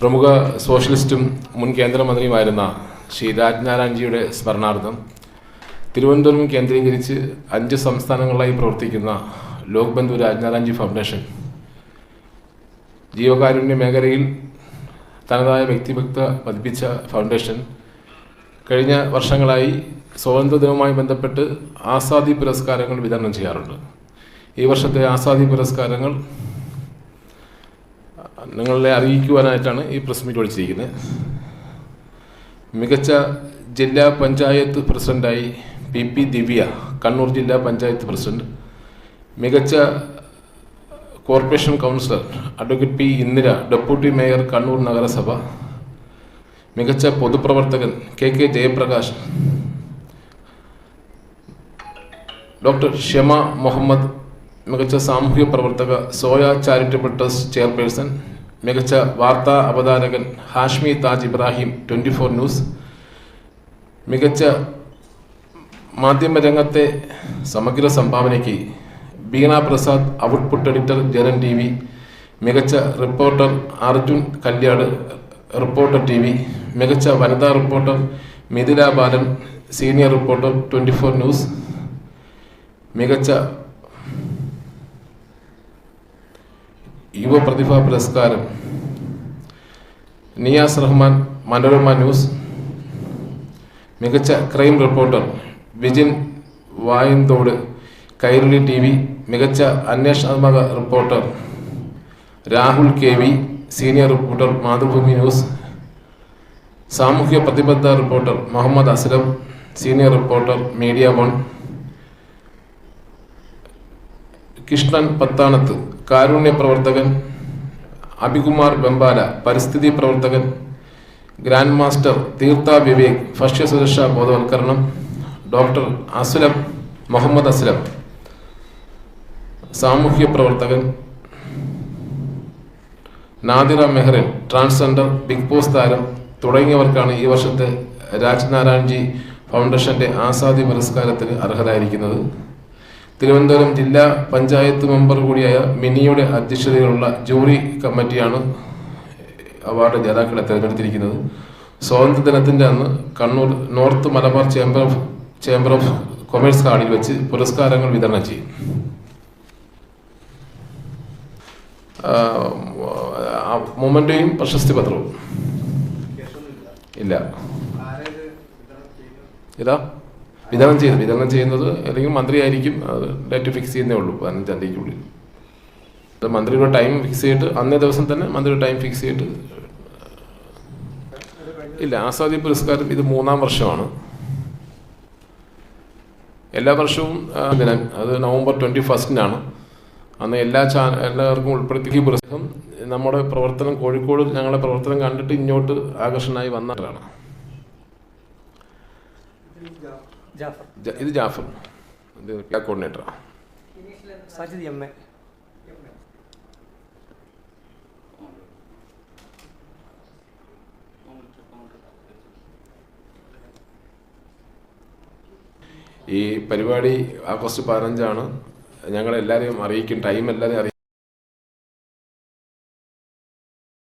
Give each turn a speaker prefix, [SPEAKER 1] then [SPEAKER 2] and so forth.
[SPEAKER 1] പ്രമുഖ സോഷ്യലിസ്റ്റും മുൻ കേന്ദ്രമന്ത്രിയുമായിരുന്ന ശ്രീ രാജ്നാരായൺജിയുടെ സ്മരണാർത്ഥം തിരുവനന്തപുരം കേന്ദ്രീകരിച്ച് അഞ്ച് സംസ്ഥാനങ്ങളിലായി പ്രവർത്തിക്കുന്ന ലോക് ബന്ധു രാജ്നാരായൺജി ഫൗണ്ടേഷൻ ജീവകാരുണ്യ മേഖലയിൽ തനതായ വ്യക്തിഭക്ത പതിപ്പിച്ച ഫൗണ്ടേഷൻ കഴിഞ്ഞ വർഷങ്ങളായി സ്വാതന്ത്ര്യദിനവുമായി ബന്ധപ്പെട്ട് ആസാദി പുരസ്കാരങ്ങൾ വിതരണം ചെയ്യാറുണ്ട്. ഈ വർഷത്തെ ആസാദി പുരസ്കാരങ്ങൾ നിങ്ങളെ അറിയിക്കുവാനായിട്ടാണ് ഈ പ്രസ് മീറ്റ് വിളിച്ചിരിക്കുന്നത്. മികച്ച ജില്ലാ പഞ്ചായത്ത് പ്രസിഡന്റായി പി പി ദിവ്യ കണ്ണൂർ ജില്ലാ പഞ്ചായത്ത് പ്രസിഡന്റ്. മികച്ച corporation councillor advocate P Indira deputy mayor Kannur നഗരസഭ. മികച്ച പൊതുപ്രവർത്തകൻ K K Jayaprakash. Doctor Shama Muhammad മികച്ച സാമൂഹ്യ പ്രവർത്തക സോയ ചാരിറ്റബിൾ ട്രസ്റ്റ് ചെയർപേഴ്സൺ മികച്ച വാർത്താ അവതാരകൻ Hashmi Taj Ibrahim Twenty Four News മികച്ച മാധ്യമരംഗത്തെ സമഗ്ര സംഭാവനയ്ക്ക് Beena Prasad output editor Janam T V മികച്ച reporter Arjun Kalyad Reporter T V മികച്ച വനിതാ reporter Mithila Balan senior reporter Twenty Four News മികച്ച യുവ പ്രതിഭാ പുരസ്കാരം. നിയാസ് റഹ്മാൻ മനോരമ ന്യൂസ്. മികച്ച crime reporter Vijin Vayanthode. Kairali T V മികച്ച അന്വേഷണാത്മക reporter Rahul K V senior reporter Mathrubhumi News. സാമൂഹ്യ പ്രതിബദ്ധ reporter Muhammad Aslam senior reporter Media One. Krishnan Pathanath കാരുണ്യ പ്രവർത്തകൻ അഭികുമാർ ബംബാല പരിസ്ഥിതി പ്രവർത്തകൻ ഗ്രാൻഡ് മാസ്റ്റർ തീർത്ഥ വിവേക് ഭക്ഷ്യസുരക്ഷാ ബോധവൽക്കരണം ഡോക്ടർ അസ്ലം മുഹമ്മദ് അസ്ലം സാമൂഹ്യ പ്രവർത്തകൻ Nadira Mehrin transgender Bigg Boss താരം തുടങ്ങിയവർക്കാണ് ഈ വർഷത്തെ രാജ്നാരായൺജി ഫൗണ്ടേഷന്റെ ആസാദി പുരസ്കാരത്തിന് അർഹരായിരിക്കുന്നത്. തിരുവനന്തപുരം ജില്ലാ പഞ്ചായത്ത് മെമ്പർ കൂടിയായ മിനിയുടെ അധ്യക്ഷതയിലുള്ള ജൂറി കമ്മിറ്റിയാണ് അവാർഡ് ജേതാക്കളെ തിരഞ്ഞെടുത്തിരിക്കുന്നത്. സ്വാതന്ത്ര്യദിനത്തിന്റെ അന്ന് Kannur North Malabar Chamber of Chamber of Commerce ഹാളിൽ വെച്ച് പുരസ്കാരങ്ങൾ വിതരണം ചെയ്യും. മൊമെന്റെയും പ്രശസ്തി പത്രവും. ഇല്ല. ഇതാ വിതരണം ചെയ്യുന്നത് വിതരണം ചെയ്യുന്നത് അല്ലെങ്കിൽ മന്ത്രിയായിരിക്കും അത് ഡേറ്റ് ഫിക്സ് ചെയ്യുന്നേ ഉള്ളൂ പതിനഞ്ചാം തീയതിക്കുള്ളിൽ. അത് മന്ത്രിയുടെ ടൈം ഫിക്സ് ചെയ്തിട്ട് അന്നേ ദിവസം തന്നെ മന്ത്രിയുടെ ടൈം ഫിക്സ് ചെയ്തിട്ട് ഇല്ല ആസാദി പുരസ്കാരം ഇത് മൂന്നാം വർഷമാണ്. എല്ലാ വർഷവും ദിനം അത് നവംബർ ട്വന്റി ഫസ്റ്റിനാണ്. അന്ന് എല്ലാ ചാ എല്ലാവർക്കും ഉൾപ്പെടുത്തി പുരസ്കാരം നമ്മുടെ പ്രവർത്തനം കോഴിക്കോട് ഞങ്ങളുടെ പ്രവർത്തനം കണ്ടിട്ട് ഇങ്ങോട്ട് ആകർഷണമായി വന്നതാണ് ഇത് ജാഫർ. ഇത് കോർഡിനേറ്ററാണ്
[SPEAKER 2] സജിത് എം എ.
[SPEAKER 1] ഈ പരിപാടി ആഗസ്റ്റ് പതിനഞ്ചാണ്. ഞങ്ങളെല്ലാവരെയും അറിയിക്കും ടൈം എല്ലാവരെയും അറിയിക്കും